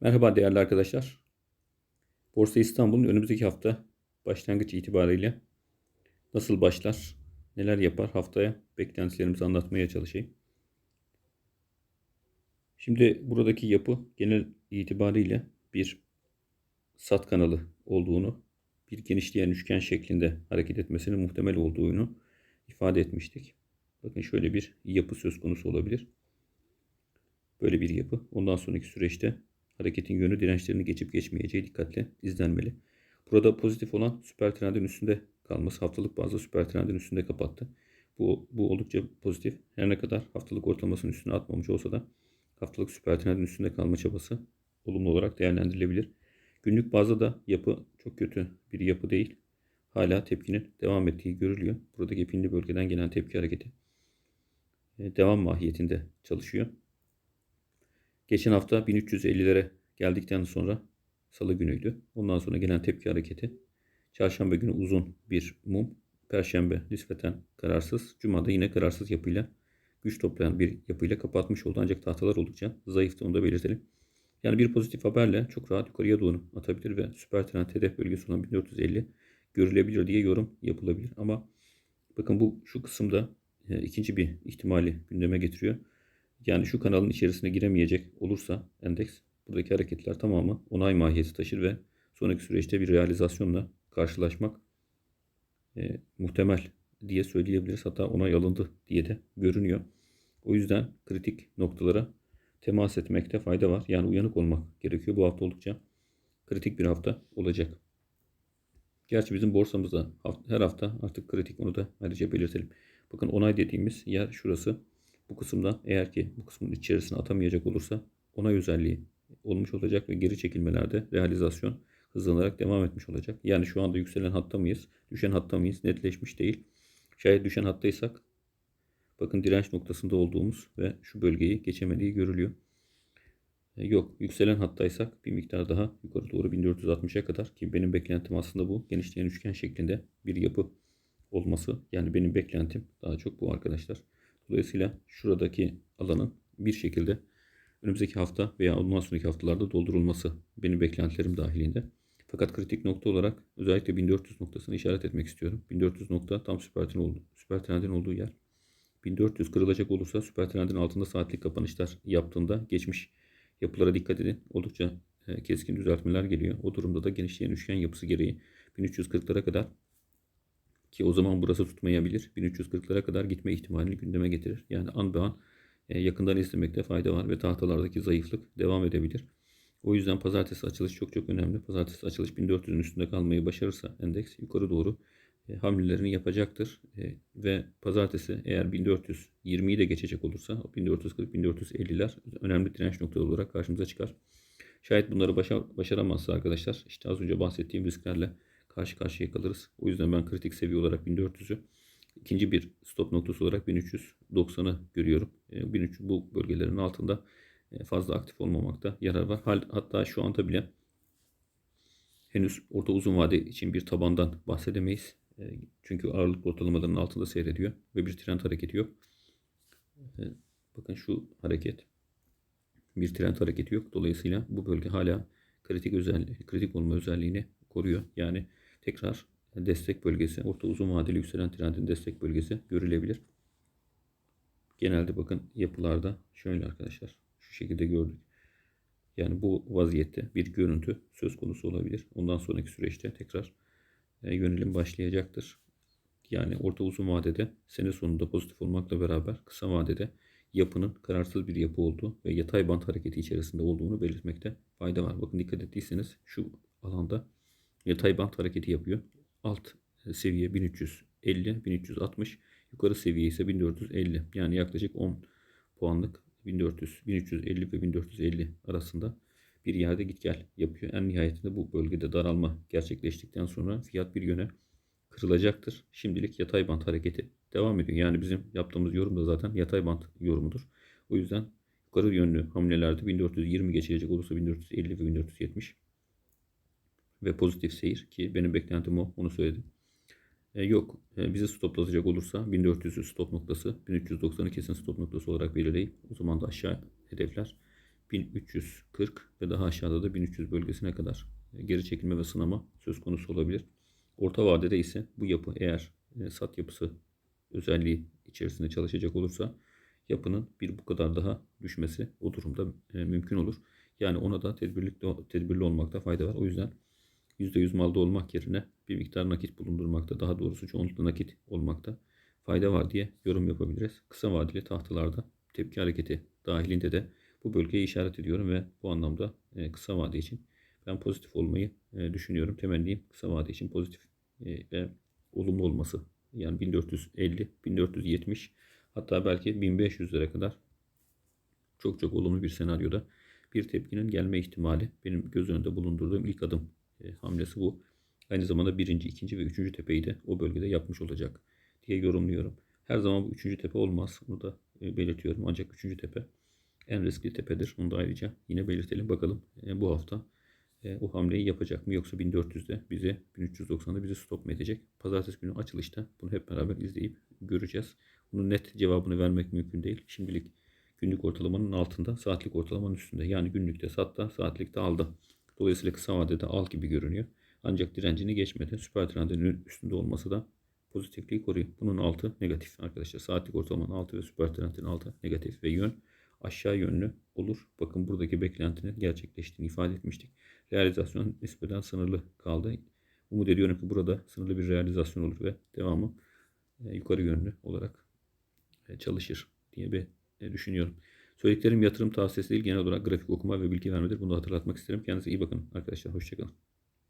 Merhaba değerli arkadaşlar. Borsa İstanbul'un önümüzdeki hafta başlangıç itibariyle nasıl başlar, neler yapar haftaya beklentilerimizi anlatmaya çalışayım. Şimdi buradaki yapı genel itibariyle bir sat kanalı olduğunu, bir genişleyen üçgen şeklinde hareket etmesinin muhtemel olduğunu ifade etmiştik. Bakın şöyle bir yapı söz konusu olabilir. Böyle bir yapı. Ondan sonraki süreçte hareketin yönü dirençlerini geçip geçmeyeceği dikkatle izlenmeli. Burada pozitif olan süper trendin üstünde kalması haftalık bazda süper trendin üstünde kapattı. Bu, bu oldukça pozitif. Her ne kadar haftalık ortalamasının üstüne atmamış olsa da haftalık süper trendin üstünde kalma çabası olumlu olarak değerlendirilebilir. Günlük bazda da yapı çok kötü bir yapı değil. Hala tepkinin devam ettiği görülüyor. Buradaki pinli bölgeden gelen tepki hareketi e, devam mahiyetinde çalışıyor. Geçen hafta 1350'lere geldikten sonra salı günüydü. Ondan sonra gelen tepki hareketi. Çarşamba günü uzun bir mum. Perşembe nispeten kararsız. Cuma'da yine kararsız yapıyla güç toplayan bir yapıyla kapatmış oldu. Ancak tahtalar oldukça zayıftı onu da belirtelim. Yani bir pozitif haberle çok rahat yukarıya doğru atabilir ve süper trend hedef bölgesi olan 1450 görülebilir diye yorum yapılabilir. Ama bakın bu şu kısımda e, ikinci bir ihtimali gündeme getiriyor. Yani şu kanalın içerisine giremeyecek olursa endeks buradaki hareketler tamamı onay mahiyeti taşır ve sonraki süreçte bir realizasyonla karşılaşmak e, muhtemel diye söyleyebiliriz. Hatta onay alındı diye de görünüyor. O yüzden kritik noktalara temas etmekte fayda var. Yani uyanık olmak gerekiyor. Bu hafta oldukça kritik bir hafta olacak. Gerçi bizim borsamızda her hafta artık kritik onu da ayrıca belirtelim. Bakın onay dediğimiz yer şurası. Bu kısımda eğer ki bu kısmın içerisine atamayacak olursa onay özelliği olmuş olacak ve geri çekilmelerde realizasyon hızlanarak devam etmiş olacak. Yani şu anda yükselen hatta mıyız, düşen hatta mıyız netleşmiş değil. Şayet düşen hattaysak bakın direnç noktasında olduğumuz ve şu bölgeyi geçemediği görülüyor. E, yok yükselen hattaysak bir miktar daha yukarı doğru 1460'a kadar ki benim beklentim aslında bu genişleyen üçgen şeklinde bir yapı olması. Yani benim beklentim daha çok bu arkadaşlar. Dolayısıyla şuradaki alanın bir şekilde önümüzdeki hafta veya ondan sonraki haftalarda doldurulması benim beklentilerim dahilinde. Fakat kritik nokta olarak özellikle 1400 noktasını işaret etmek istiyorum. 1400 nokta tam süper trend oldu. Süper trendin olduğu yer. 1400 kırılacak olursa süper trendin altında saatlik kapanışlar yaptığında geçmiş yapılara dikkat edin. Oldukça e, keskin düzeltmeler geliyor. O durumda da genişleyen üçgen yapısı gereği 1340'lara kadar ki o zaman burası tutmayabilir. 1340'lara kadar gitme ihtimalini gündeme getirir. Yani an be an e, yakından izlemekte fayda var ve tahtalardaki zayıflık devam edebilir. O yüzden pazartesi açılış çok çok önemli. Pazartesi açılış 1400'ün üstünde kalmayı başarırsa endeks yukarı doğru e, hamlelerini yapacaktır. E, ve pazartesi eğer 1420'yi de geçecek olursa 1440-1450'ler önemli direnç noktaları olarak karşımıza çıkar. Şayet bunları başa, başaramazsa arkadaşlar işte az önce bahsettiğim risklerle karşı karşıya kalırız. O yüzden ben kritik seviye olarak 1400'ü ikinci bir stop noktası olarak 1390'ı görüyorum. 1300 e, bu bölgelerin altında e, fazla aktif olmamakta yarar var. Hatta şu anda bile henüz orta uzun vade için bir tabandan bahsedemeyiz. E, çünkü ağırlık ortalamalarının altında seyrediyor ve bir trend hareketi yok. Bakın şu hareket bir trend hareketi yok. Dolayısıyla bu bölge hala kritik özelliği, kritik olma özelliğini koruyor. Yani tekrar destek bölgesi, orta uzun vadeli yükselen trendin destek bölgesi görülebilir. Genelde bakın yapılarda şöyle arkadaşlar şu şekilde gördük. Yani bu vaziyette bir görüntü söz konusu olabilir. Ondan sonraki süreçte tekrar e, yönelim başlayacaktır. Yani orta uzun vadede sene sonunda pozitif olmakla beraber kısa vadede yapının kararsız bir yapı olduğu ve yatay bant hareketi içerisinde olduğunu belirtmekte fayda var. Bakın dikkat ettiyseniz şu alanda yatay bant hareketi yapıyor. Alt seviye 1350, 1360. Yukarı seviye ise 1450. Yani yaklaşık 10 puanlık 1400, 1350 ve 1450 arasında bir yerde git gel yapıyor. En nihayetinde bu bölgede daralma gerçekleştikten sonra fiyat bir yöne kırılacaktır. Şimdilik yatay bant hareketi devam ediyor. Yani bizim yaptığımız yorum da zaten yatay bant yorumudur. O yüzden yukarı yönlü hamlelerde 1420 geçilecek olursa 1450 ve 1470 ve pozitif seyir ki benim beklentim o onu söyledim. E, yok e, bizi stoplatacak olursa 1400'ü stop noktası 1390'ı kesin stop noktası olarak belirleyip o zaman da aşağı hedefler 1340 ve daha aşağıda da 1300 bölgesine kadar e, geri çekilme ve sınama söz konusu olabilir. Orta vadede ise bu yapı eğer e, sat yapısı özelliği içerisinde çalışacak olursa yapının bir bu kadar daha düşmesi o durumda e, mümkün olur. Yani ona da tedbirli, tedbirli olmakta fayda var. O yüzden %100 malda olmak yerine bir miktar nakit bulundurmakta, daha doğrusu çoğunlukla nakit olmakta fayda var diye yorum yapabiliriz. Kısa vadeli tahtalarda tepki hareketi dahilinde de bu bölgeyi işaret ediyorum ve bu anlamda e, kısa vade için ben pozitif olmayı e, düşünüyorum. Temennim kısa vade için pozitif e, ve olumlu olması. Yani 1450, 1470 hatta belki 1500'lere kadar çok çok olumlu bir senaryoda bir tepkinin gelme ihtimali benim göz önünde bulundurduğum ilk adım e, hamlesi bu. Aynı zamanda birinci, ikinci ve üçüncü tepeyi de o bölgede yapmış olacak diye yorumluyorum. Her zaman bu üçüncü tepe olmaz. Bunu da e, belirtiyorum. Ancak üçüncü tepe en riskli tepedir. Onu da ayrıca yine belirtelim. Bakalım e, bu hafta o hamleyi yapacak mı? Yoksa 1400'de bize 1390'da bizi stop mu edecek? Pazartesi günü açılışta bunu hep beraber izleyip göreceğiz. Bunun net cevabını vermek mümkün değil. Şimdilik günlük ortalamanın altında, saatlik ortalamanın üstünde. Yani günlükte satta, saatlikte aldı. Dolayısıyla kısa vadede al gibi görünüyor. Ancak direncini geçmedi. Süper trendin üstünde olması da pozitifliği koruyor. Bunun altı negatif arkadaşlar. Saatlik ortalamanın altı ve süper trendin altı negatif ve yön aşağı yönlü olur. Bakın buradaki beklentinin gerçekleştiğini ifade etmiştik. Realizasyon nispeten sınırlı kaldı. Umut ediyorum ki burada sınırlı bir realizasyon olur ve devamı e, yukarı yönlü olarak e, çalışır diye bir e, düşünüyorum. Söylediklerim yatırım tavsiyesi değil genel olarak grafik okuma ve bilgi vermedir. Bunu hatırlatmak isterim. Kendinize iyi bakın arkadaşlar. Hoşçakalın.